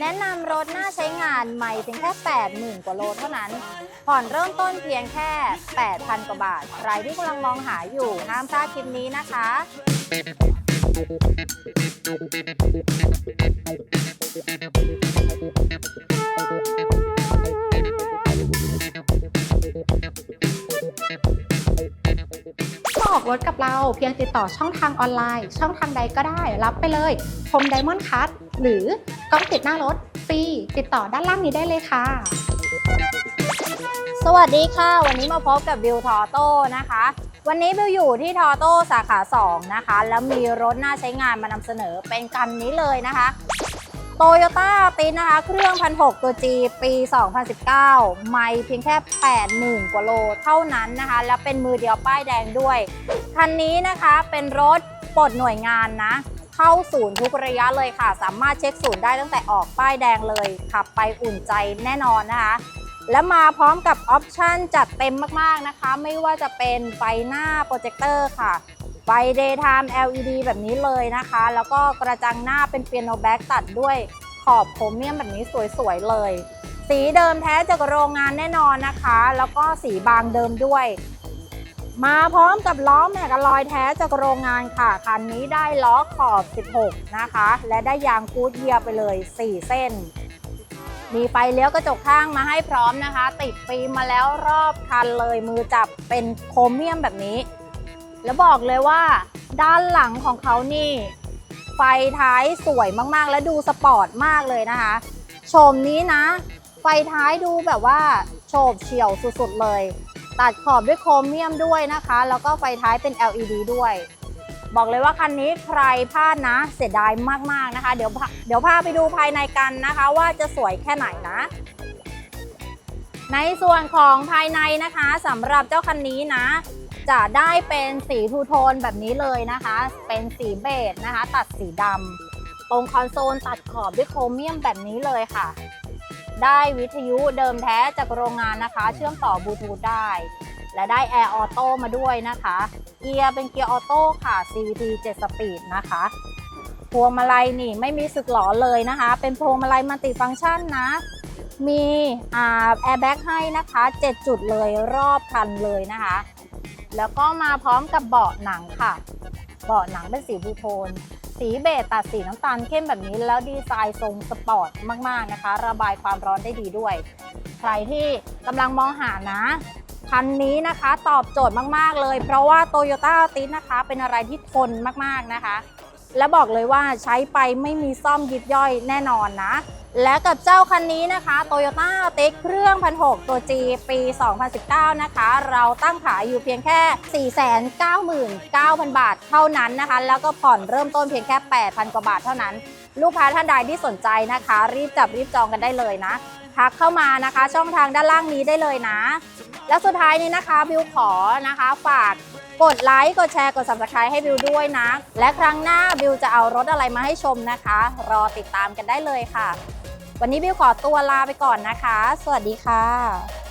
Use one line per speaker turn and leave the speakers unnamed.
แนะนำรถน่าใช้งานใหม่เพียงแค่ 80,000 กว่าโลเท่านั้น ผ่อนเริ่มต้นเพียงแค่ 8,000 กว่าบาท ใครที่กำลังมองหาอยู่ห้ามพลาดคลิปนี้นะคะ
ออกรถกับเราเพียงติดต่อช่องทางออนไลน์ ช่องทางใดก็ได้ รับไปเลยพรมไดมอนด์คัทหรือ กล้องติดหน้ารถฟรีติดต่อด้านล่างนี้ได้เลยค่ะ
สวัสดีค่ะ วันนี้มาพบกับบิวทอโต้นะคะ วันนี้บิวอยู่ที่ทอโต้สาขา 2 นะคะ แล้วมีรถน่าใช้งานมานำเสนอเป็นคันนี้เลยนะคะโตโยต้าตินะคะ เครื่องพันหตัว G ปี 2019 ไม่เพียงแค่ 80,000 กว่าโลเท่านั้นนะคะ แล้วเป็นมือเดียวป้ายแดงด้วย คันนี้นะคะเป็นรถปลดหน่วยงานนะ เข้าศูนย์ทุกระยะเลยค่ะ สามารถเช็คศูนย์ได้ตั้งแต่ออกป้ายแดงเลยขับไปอุ่นใจแน่นอนนะคะ และมาพร้อมกับออปชันจัดเต็มมากๆนะคะ ไม่ว่าจะเป็นไฟหน้าโปรเจคเตอร์ค่ะไฟ daytime LED แบบนี้เลยนะคะ แล้วก็กระจังหน้าเป็นเปียโนแบ็กตัดด้วยขอบโครเมียมแบบนี้สวยๆเลย สีเดิมแท้จากโรงงานแน่นอนนะคะ แล้วก็สีบางเดิมด้วย มาพร้อมกับล้อแม็กอลอยแท้จากโรงงานค่ะ คันนี้ได้ล้อขอบ 16 นะคะ และได้ยางกูดเยียร์ไปเลย 4 เส้น มีไฟเลี้ยวกระจกข้างมาให้พร้อมนะคะ ติดฟิล์มมาแล้วรอบคันเลยมือจับเป็นโครเมียมแบบนี้ แล้วบอกเลยว่า ด้านหลังของเขานี่ ไฟท้ายสวยมากๆ และดูสปอร์ตมากเลยนะคะโฉมนี้นะ ไฟท้ายดูแบบว่าโฉบเฉี่ยวสุดๆเลย ตัดขอบด้วยโครเมียมด้วยนะคะ แล้วก็ไฟท้ายเป็น LED ด้วย บอกเลยว่าคันนี้ใครพลาดนะ เสียดายมากๆนะคะ เดี๋ยวเดี๋ยวพาไปดูภายในกันนะคะ ว่าจะสวยแค่ไหนนะ ในส่วนของภายในนะคะสำหรับเจ้าคันนี้นะ จะได้เป็นสีทูโทนแบบนี้เลยนะคะ เป็นสีเบจนะคะ ตัดสีดำตรงคอนโซลตัดขอบด้วยโครเมียมแบบนี้เลยค่ะ ได้วิทยุเดิมแท้จากโรงงานนะคะ เชื่อมต่อบลูทูธได้ และได้แอร์ออโต้มาด้วยนะคะ เกียร์เป็นเกียร์ออโต้ค่ะ CVT 7 Speed นะคะพวงมาลัยนี่ไม่มีสึกหลอเลยนะคะ เป็นพวงมาลัยมัลติฟังก์ชันนะ มีแอร์แบ็กให้นะคะ 7 จุดเลยรอบคันเลยนะคะ แล้วก็มาพร้อมกับเบาะหนังค่ะ เบาะหนังเป็นสีบูโทน สีเบจตัดสีน้ำตาลเข้มแบบนี้แล้วดีไซน์ทรงสปอร์ตมากๆนะคะ ระบายความร้อนได้ดีด้วย ใครที่กำลังมองหานะคันนี้นะคะตอบโจทย์มากๆเลย เพราะว่า Toyota a l t i s นะคะ เป็นอะไรที่ทนมากๆนะคะ และบอกเลยว่าใช้ไปไม่มีซ่อมยิบย่อยแน่นอนนะ และกับเจ้าคันนี้นะคะ Toyota t i s เครื่อง 1,600 ตัว G ปี 2019 นะคะ เราตั้งขายอยู่เพียงแค่ 499,000 บาทเท่านั้นนะคะ แล้วก็ผ่อนเริ่มต้นเพียงแค่ 8,000 กว่าบาทเท่านั้น ลูกค้าท่านใดที่สนใจนะคะ รีบจับรีบจองกันได้เลยนะ ทักเข้ามานะคะ ช่องทางด้านล่างนี้ได้เลยนะ และสุดท้ายนี้นะคะบิวขอนะคะฝากกดไลค์ กดแชร์ กด subscribe ให้บิวด้วยนะ และครั้งหน้าบิวจะเอารถอะไรมาให้ชมนะคะ รอติดตามกันได้เลยค่ะ วันนี้บิวขอตัวลาไปก่อนนะคะ สวัสดีค่ะ